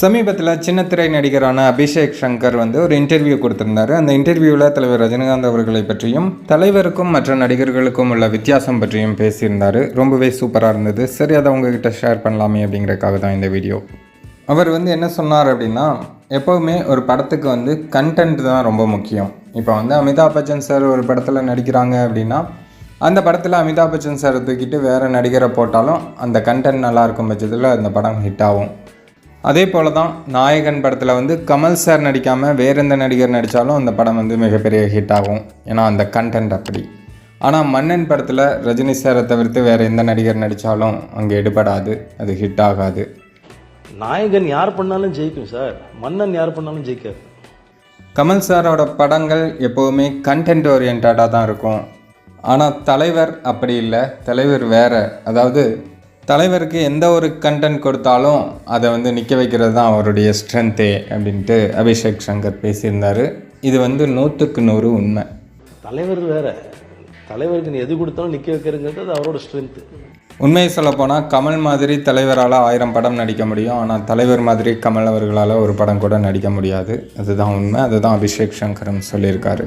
சமீபத்தில் சின்னத்திரை நடிகரான அபிஷேக் சங்கர் வந்து ஒரு இன்டர்வியூ கொடுத்திருந்தார். அந்த இன்டர்வியூவில் தலைவர் ரஜினிகாந்த் அவர்களை பற்றியும் தலைவருக்கும் மற்ற நடிகர்களுக்கும் உள்ள வித்தியாசம் பற்றியும் பேசியிருந்தாரு. ரொம்பவே சூப்பராக இருந்தது. சரி அதை உங்ககிட்ட ஷேர் பண்ணலாமே அப்படிங்கிறதுக்காக தான் இந்த வீடியோ அவர் வந்து என்ன சொன்னார் அப்படின்னா எப்போவுமே ஒரு படத்துக்கு வந்து கண்டென்ட் தான் ரொம்ப முக்கியம். இப்போ வந்து அமிதாப் பச்சன் சார் ஒரு படத்தில் நடிக்கிறாங்க அப்படின்னா அந்த படத்தில் அமிதாப் பச்சன் சாரை தூக்கிட்டு வேறு நடிகரை போட்டாலும் அந்த கண்டென்ட் நல்லா இருக்கும் பட்சத்தில் அந்த படம் ஹிட் ஆகும். அதே போல தான் நாயகன் படத்தில் வந்து கமல் சார் நடிக்காமல் வேற எந்த நடிகர் நடித்தாலும் அந்த படம் வந்து மிகப்பெரிய ஹிட் ஆகும். ஏன்னா அந்த கண்டென்ட் அப்படி. ஆனால் மன்னன் படத்தில் ரஜினி சாரை தவிர்த்து வேறு எந்த நடிகர் நடித்தாலும் அங்கே எடுபடாது. அது ஹிட் ஆகாது. நாயகன் யார் பண்ணாலும் ஜெயிக்கும் சார் மன்னன் யார் பண்ணாலும் ஜெயிக்காது. கமல் சாரோட படங்கள் எப்போவுமே கண்டென்ட் ஓரியன்டாக தான் இருக்கும். ஆனால் தலைவர் அப்படி இல்லை. தலைவர் வேற. அதாவது தலைவருக்கு எந்த ஒரு கண்டென்ட் கொடுத்தாலும் அதை வந்து நிற்க வைக்கிறது தான் அவருடைய ஸ்ட்ரென்த்தே அப்படின்ட்டு அபிஷேக் சங்கர் பேசியிருந்தார். இது வந்து நூற்றுக்கு நூறு உண்மை. தலைவர் வேற. தலைவருக்கு நீ எது கொடுத்தாலும் நிற்க வைக்கிறங்கிறது அது அவரோட ஸ்ட்ரென்த்து உண்மையை சொல்லப்போனால் கமல் மாதிரி தலைவரால் ஆயிரம் படம் நடிக்க முடியும். ஆனால் தலைவர் மாதிரி கமல் அவர்களால் ஒரு படம் கூட நடிக்க முடியாது. அதுதான் உண்மை. அதுதான் அபிஷேக் சங்கரும் சொல்லியிருக்காரு.